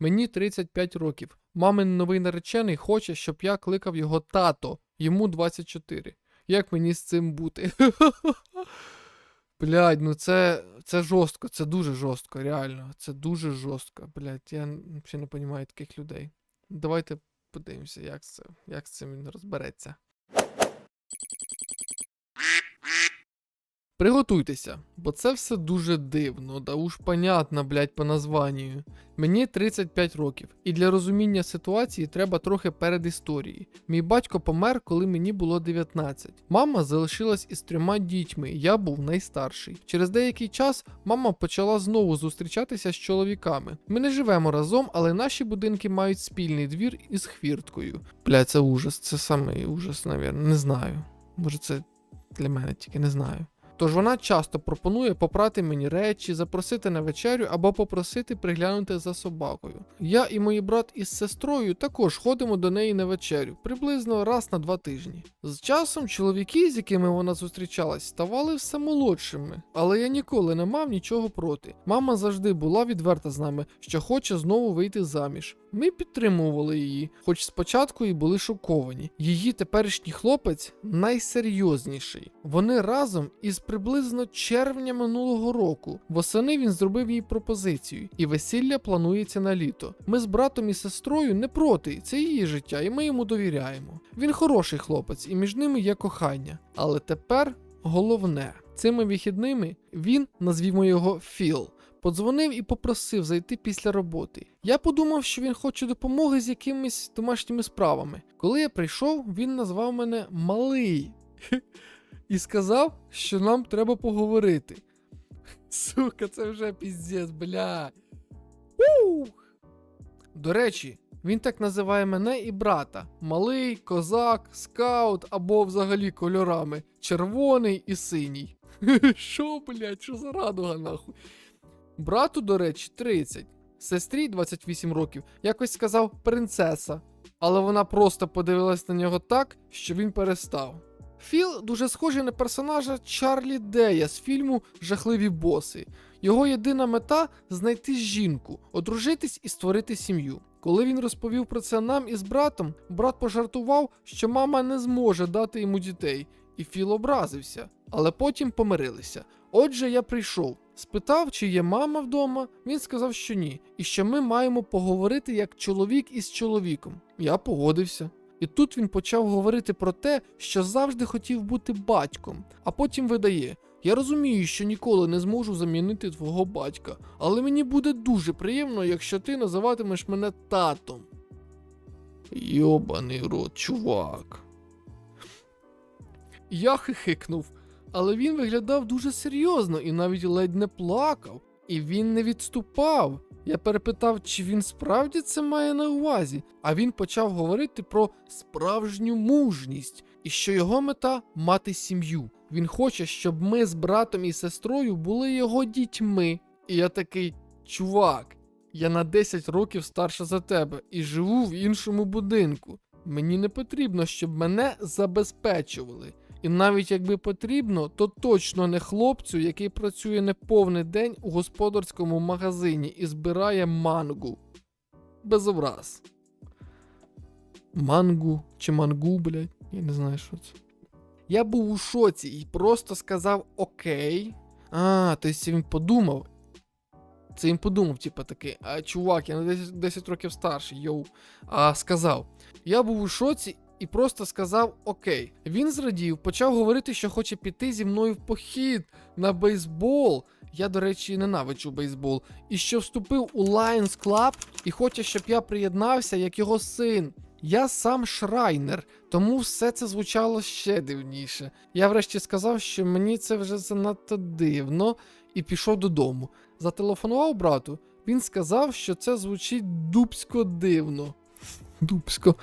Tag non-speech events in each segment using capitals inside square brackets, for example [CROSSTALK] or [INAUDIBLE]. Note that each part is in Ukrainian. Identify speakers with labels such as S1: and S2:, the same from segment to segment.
S1: Мені 35 років. Мамин новий наречений хоче, щоб я кликав його тато. Йому 24. Як мені з цим бути? [LAUGHS] Блядь, ну це, це жорстко, це дуже жорстко, реально. Це дуже жорстко. Блядь, я взагалі не розумію таких людей. Давайте подивимося, як це, як з цим він розбереться. Приготуйтеся, бо це все дуже дивно, да уж понятно, блядь, по названню. Мені 35 років, і для розуміння ситуації треба трохи перед історії. Мій батько помер, коли мені було 19. Мама залишилась із трьома дітьми, я був найстарший. Через деякий час мама почала знову зустрічатися з чоловіками. Ми не живемо разом, але наші будинки мають спільний двір із хвірткою. Бля, це ужас, це самий ужас, навірно, не знаю. Може, це для мене тільки не знаю. Тож вона часто пропонує попрати мені речі, запросити на вечерю або попросити приглянути за собакою. Я і мій брат із сестрою також ходимо до неї на вечерю, приблизно раз на два тижні. З часом чоловіки, з якими вона зустрічалась, ставали все молодшими, але я ніколи не мав нічого проти. Мама завжди була відверта з нами, що хоче знову вийти заміж. Ми підтримували її, хоч спочатку і були шоковані. Її теперішній хлопець найсерйозніший. Вони разом із приблизно червня минулого року. Восени він зробив їй пропозицію, і весілля планується на літо. Ми з братом і сестрою не проти, це її життя, і ми йому довіряємо. Він хороший хлопець, і між ними є кохання. Але тепер головне. Цими вихідними він, назвімо його Філ, подзвонив і попросив зайти після роботи. Я подумав, що він хоче допомоги з якимись домашніми справами. Коли я прийшов, він назвав мене Малий і сказав, що нам треба поговорити. Сука, це вже піздець, бля. Ух! До речі, він так називає мене і брата: малий, козак, скаут або взагалі кольорами червоний і синій. [LAUGHS] Що, блядь, що за радуга нахуй? Брату, до речі, 30, сестрі 28 років, якось сказав принцеса, але вона просто подивилась на нього так, що він перестав. Філ дуже схожий на персонажа Чарлі Дея з фільму Жахливі боси. Його єдина мета знайти жінку, одружитись і створити сім'ю. Коли він розповів про це нам із братом, брат пожартував, що мама не зможе дати йому дітей, і Філ образився, але потім помирилися. Отже, я прийшов, спитав, чи є мама вдома. Він сказав, що ні, і що ми маємо поговорити як чоловік із чоловіком. Я погодився. І тут він почав говорити про те, що завжди хотів бути батьком, а потім видає: Я розумію, що ніколи не зможу замінити твого батька, але мені буде дуже приємно, якщо ти називатимеш мене татом. Йобаний рот, чувак. Я хихикнув, але він виглядав дуже серйозно і навіть ледь не плакав, і він не відступав. Я перепитав, чи він справді це має на увазі, а він почав говорити про справжню мужність і що його мета мати сім'ю. Він хоче, щоб ми з братом і сестрою були його дітьми. І я такий, чувак, я на 10 років старше за тебе і живу в іншому будинку. Мені не потрібно, щоб мене забезпечували. І навіть якби потрібно, то точно не хлопцю, який працює не повний день у господарському магазині і збирає мангу. Без образ. Мангу чи мангу, блядь, я не знаю, що це. Я був у шоці і просто сказав окей. А, тобто він подумав. Це він подумав, типу такий, а чувак, я на 10, 10 років старший, йоу. А сказав. Я був у шоці і просто сказав окей. Він зрадів, почав говорити, що хоче піти зі мною в похід на бейсбол. Я, до речі, ненавиджу бейсбол. І що вступив у Lions Club і хоче, щоб я приєднався як його син. Я сам Шрайнер, тому все це звучало ще дивніше. Я врешті сказав, що мені це вже занадто дивно, і пішов додому. Зателефонував брату. Він сказав, що це звучить дубсько дивно. Дубсько.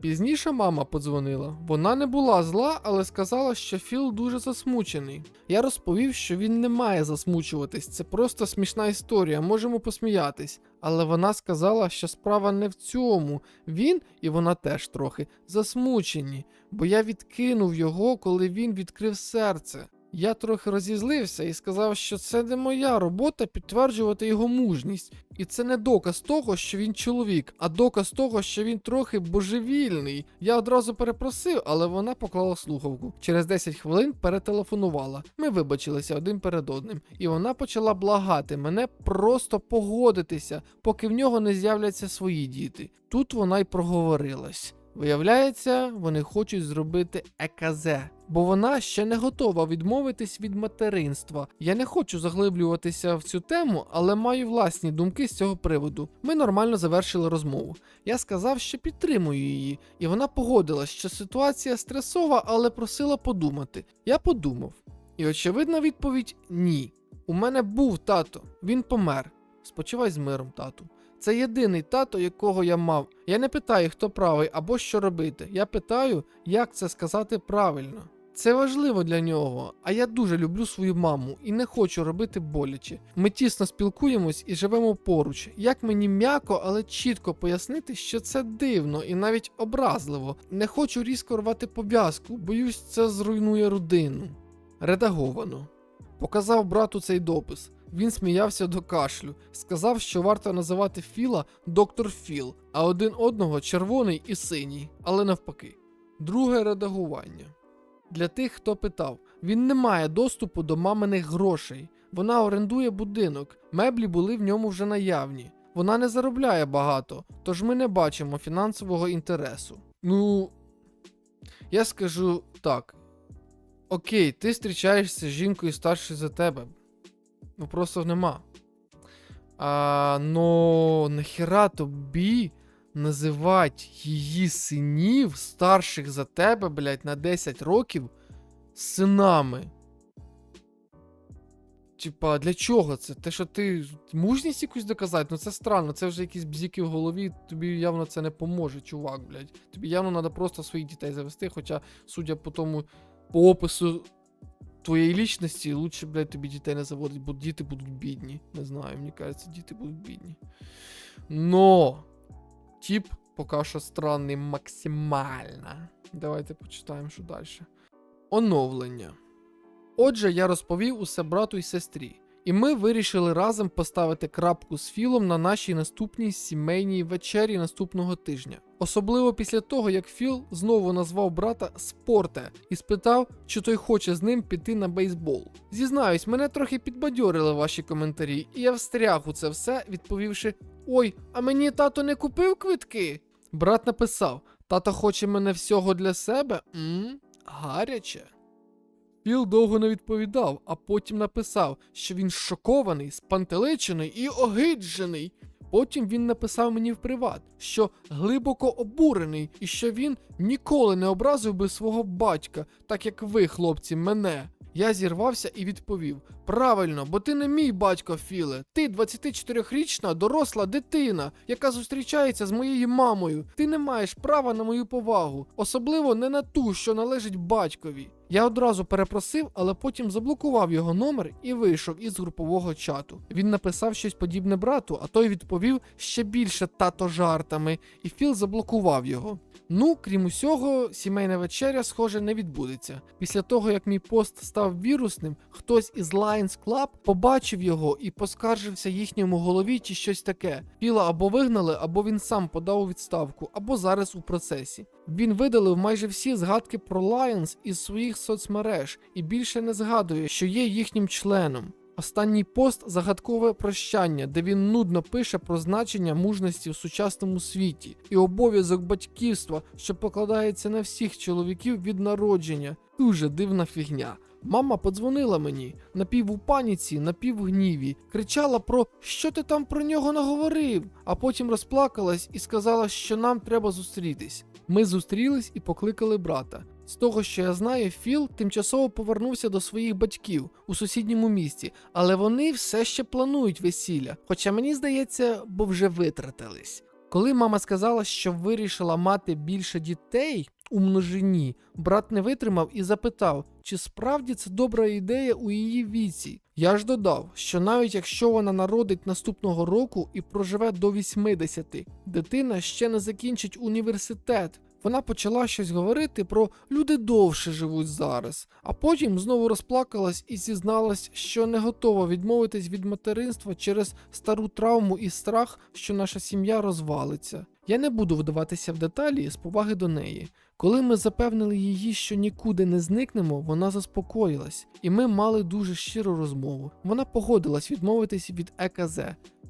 S1: Пізніше мама подзвонила. Вона не була зла, але сказала, що Філ дуже засмучений. Я розповів, що він не має засмучуватись, це просто смішна історія, можемо посміятись. Але вона сказала, що справа не в цьому. Він і вона теж трохи засмучені, бо я відкинув його, коли він відкрив серце. Я трохи розізлився і сказав, що це не моя робота підтверджувати його мужність. І це не доказ того, що він чоловік, а доказ того, що він трохи божевільний. Я одразу перепросив, але вона поклала слухавку. Через 10 хвилин перетелефонувала. Ми вибачилися один перед одним, і вона почала благати мене просто погодитися, поки в нього не з'являться свої діти. Тут вона й проговорилась. Виявляється, вони хочуть зробити ЕКЗ, бо вона ще не готова відмовитись від материнства. Я не хочу заглиблюватися в цю тему, але маю власні думки з цього приводу. Ми нормально завершили розмову. Я сказав, що підтримую її, і вона погодилась, що ситуація стресова, але просила подумати. Я подумав. І очевидна відповідь ні. У мене був тато, він помер. Спочивай з миром, тату. Це єдиний тато, якого я мав. Я не питаю, хто правий або що робити. Я питаю, як це сказати правильно. Це важливо для нього, а я дуже люблю свою маму і не хочу робити боляче. Ми тісно спілкуємось і живемо поруч. Як мені м'яко, але чітко пояснити, що це дивно і навіть образливо. Не хочу різко рвати пов'язку, боюсь, це зруйнує родину. Редаговано. Показав брату цей допис. Він сміявся до кашлю, сказав, що варто називати Філа доктор Філ, а один одного червоний і синій, але навпаки. Друге редагування. Для тих, хто питав, він не має доступу до маминих грошей. Вона орендує будинок, меблі були в ньому вже наявні. Вона не заробляє багато, тож ми не бачимо фінансового інтересу. Ну, я скажу так. Окей, ти зустрічаєшся з жінкою старшою за тебе. Ну просто нема. А, но нахіра тобі називати її синів старших за тебе, блядь, на 10 років синами? Типа, для чого це? Те, що ти мужність якусь доказати? Ну це странно, це вже якісь бзіки в голові, тобі явно це не поможе, чувак, блядь. Тобі явно треба просто своїх дітей завести, хоча, судя по тому, по опису твоєї лічності, лучше, блядь, тобі дітей не заводить, бо діти будуть бідні. Не знаю, мені кажеться, діти будуть бідні. Но тип поки що странний максимально. Давайте почитаємо, що далі. Оновлення. Отже, я розповів усе брату і сестрі, і ми вирішили разом поставити крапку з Філом на нашій наступній сімейній вечері наступного тижня. Особливо після того, як Філ знову назвав брата спорте і спитав, чи той хоче з ним піти на бейсбол. Зізнаюсь, мене трохи підбадьорили ваші коментарі, і я встряг у це все, відповівши: Ой, а мені тато не купив квитки. Брат написав: Тато хоче мене всього для себе? М? Гаряче. Філ довго не відповідав, а потім написав, що він шокований, спантеличений і огиджений. Потім він написав мені в приват, що глибоко обурений і що він ніколи не образив би свого батька, так як ви, хлопці, мене. Я зірвався і відповів: Правильно, бо ти не мій батько, Філе. Ти 24-річна доросла дитина, яка зустрічається з моєю мамою. Ти не маєш права на мою повагу, особливо не на ту, що належить батькові. Я одразу перепросив, але потім заблокував його номер і вийшов із групового чату. Він написав щось подібне брату, а той відповів ще більше тато жартами, і Філ заблокував його. Ну, крім усього, сімейна вечеря, схоже, не відбудеться. Після того, як мій пост став вірусним, хтось із Lions Club побачив його і поскаржився їхньому голові чи щось таке. Філа або вигнали, або він сам подав у відставку, або зараз у процесі. Він видалив майже всі згадки про Lions із своїх соцмереж і більше не згадує, що є їхнім членом. Останній пост загадкове прощання, де він нудно пише про значення мужності в сучасному світі і обов'язок батьківства, що покладається на всіх чоловіків від народження. Дуже дивна фігня. Мама подзвонила мені напів у паніці, напів гніві, кричала про що ти там про нього наговорив, а потім розплакалась і сказала, що нам треба зустрітись. Ми зустрілись і покликали брата. З того, що я знаю, Філ тимчасово повернувся до своїх батьків у сусідньому місті, але вони все ще планують весілля. Хоча мені здається, бо вже витратились. Коли мама сказала, що вирішила мати більше дітей у множині, брат не витримав і запитав, чи справді це добра ідея у її віці. Я ж додав, що навіть якщо вона народить наступного року і проживе до 80, дитина ще не закінчить університет. Вона почала щось говорити про люди довше живуть зараз, а потім знову розплакалась і зізналась, що не готова відмовитись від материнства через стару травму і страх, що наша сім'я розвалиться. Я не буду вдаватися в деталі з поваги до неї. Коли ми запевнили її, що нікуди не зникнемо, вона заспокоїлась, і ми мали дуже щиру розмову. Вона погодилась відмовитись від ЕКЗ,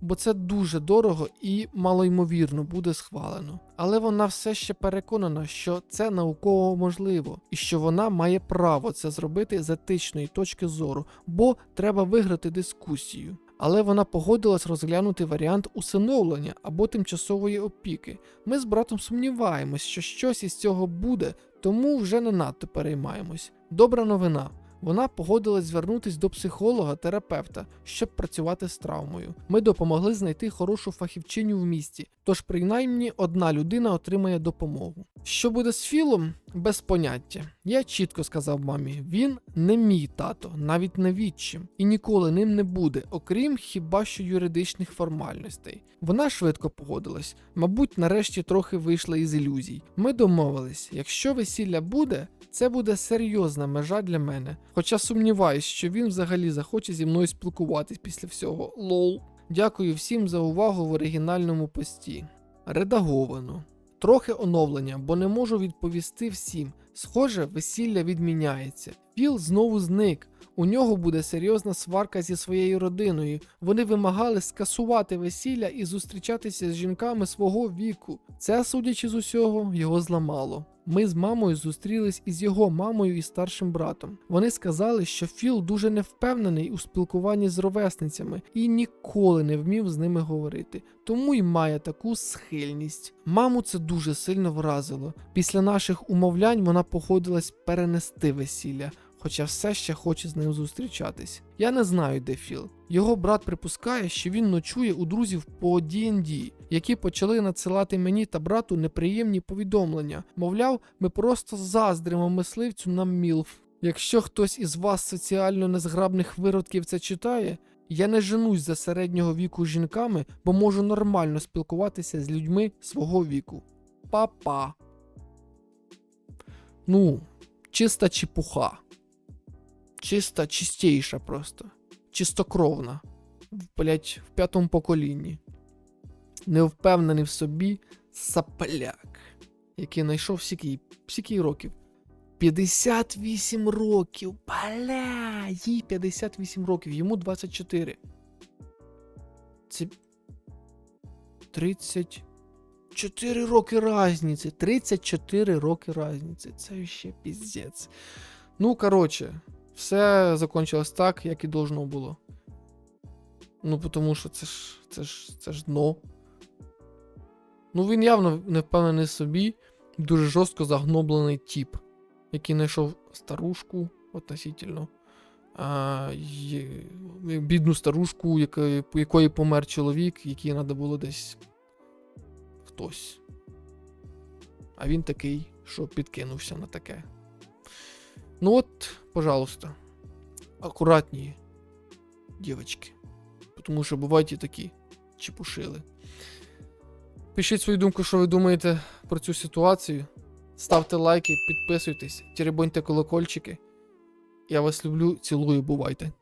S1: бо це дуже дорого і малоймовірно буде схвалено. Але вона все ще переконана, що це науково можливо, і що вона має право це зробити з етичної точки зору, бо треба виграти дискусію. Але вона погодилась розглянути варіант усиновлення або тимчасової опіки. Ми з братом сумніваємось, що щось із цього буде, тому вже не надто переймаємось. Добра новина. Вона погодилась звернутись до психолога-терапевта, щоб працювати з травмою. Ми допомогли знайти хорошу фахівчиню в місті, тож принаймні одна людина отримає допомогу. Що буде з Філом? Без поняття. Я чітко сказав мамі: він не мій тато, навіть не відчим, і ніколи ним не буде, окрім хіба що юридичних формальностей. Вона швидко погодилась, мабуть, нарешті трохи вийшла із ілюзій. Ми домовились, якщо весілля буде, це буде серйозна межа для мене. Хоча сумніваюсь, що він взагалі захоче зі мною спілкуватись після всього. Лол. Дякую всім за увагу в оригінальному пості. Редаговано. Трохи оновлення, бо не можу відповісти всім. Схоже, весілля відміняється. Філ знову зник. У нього буде серйозна сварка зі своєю родиною. Вони вимагали скасувати весілля і зустрічатися з жінками свого віку. Це, судячи з усього, його зламало. Ми з мамою зустрілись із його мамою і старшим братом. Вони сказали, що Філ дуже невпевнений у спілкуванні з ровесницями і ніколи не вмів з ними говорити, тому й має таку схильність. Маму це дуже сильно вразило. Після наших умовлянь вона погодилась перенести весілля. Хоча все ще хоче з ним зустрічатись. Я не знаю, де Філ. Його брат припускає, що він ночує у друзів по D&D, які почали надсилати мені та брату неприємні повідомлення. Мовляв, ми просто заздримо мисливцю на Мілф. Якщо хтось із вас соціально незграбних виродків це читає, я не женусь за середнього віку жінками, бо можу нормально спілкуватися з людьми свого віку. Па-па. Ну, чиста чепуха. Чиста, чистейша просто. Чистокровна. Блять, в п'ятому поколінні. Невпевнений в собі сапляк, який знайшов скільки років. 58 років. Бля, їй 58 років, йому 24. Це 34 роки разниці. 34 роки разниці. Це ще піздець. Ну, коротше, все закончилось так, як і должно було. Ну, тому що це ж це ж це ж дно. Ну, він явно не впевнений собі, дуже жорстко загноблений тіп, який знайшов старушку относительно. А, є- бідну старушку, якої, якої помер чоловік, який треба було десь хтось. А він такий, що підкинувся на таке. Ну от, пожалуйста, акуратні, дівчатки. Тому що бувають і такі чепушили. Пишіть свою думку, що ви думаєте про цю ситуацію. Ставте лайки, підписуйтесь, теребоньте колокольчики. Я вас люблю, цілую, бувайте.